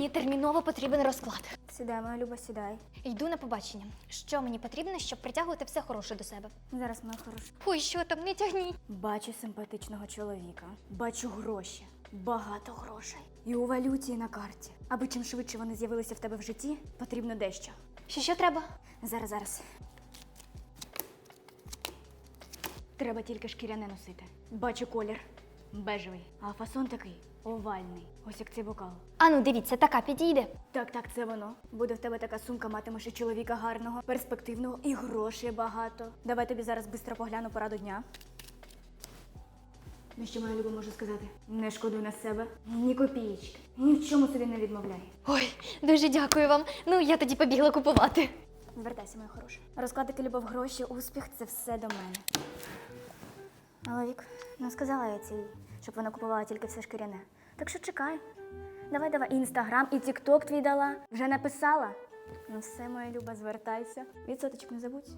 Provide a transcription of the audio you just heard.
Мені терміново потрібен розклад. Сідай, моя Люба, сідай. Йду на побачення. Що мені потрібно, щоб притягувати все хороше до себе? Зараз моя хороша. Ой, що там, не тягніть. Бачу симпатичного чоловіка, бачу гроші, багато грошей. І у валюті, і на карті. Аби чим швидше вони з'явилися в тебе в житті, потрібно дещо. Що що треба? Зараз, зараз. Треба тільки шкіряне носити. Бачу колір бежевий, а фасон такий овальний. Ось як цей бокал. Ану, дивіться, така підійде. Так, так, це воно. Буде в тебе така сумка, матимеш і чоловіка гарного, перспективного і грошей багато. Давай тобі зараз швидко погляну пораду дня. Ну що моя люба можу сказати? Не шкодуй на себе, ні копієчки. Ні в чому собі не відмовляй. Ой, дуже дякую вам. Ну, я тоді побігла купувати. Звертайся, моя хороша. Розкладати любов, гроші, успіх це все до мене. Але Вік, ну сказала я цій, щоб вона купувала тільки все шкіряне. Так що чекай. Давай, давай, інстаграм, і тікток твій дала. Вже написала. Ну все, моя люба, звертайся. Відсоточок не забудь.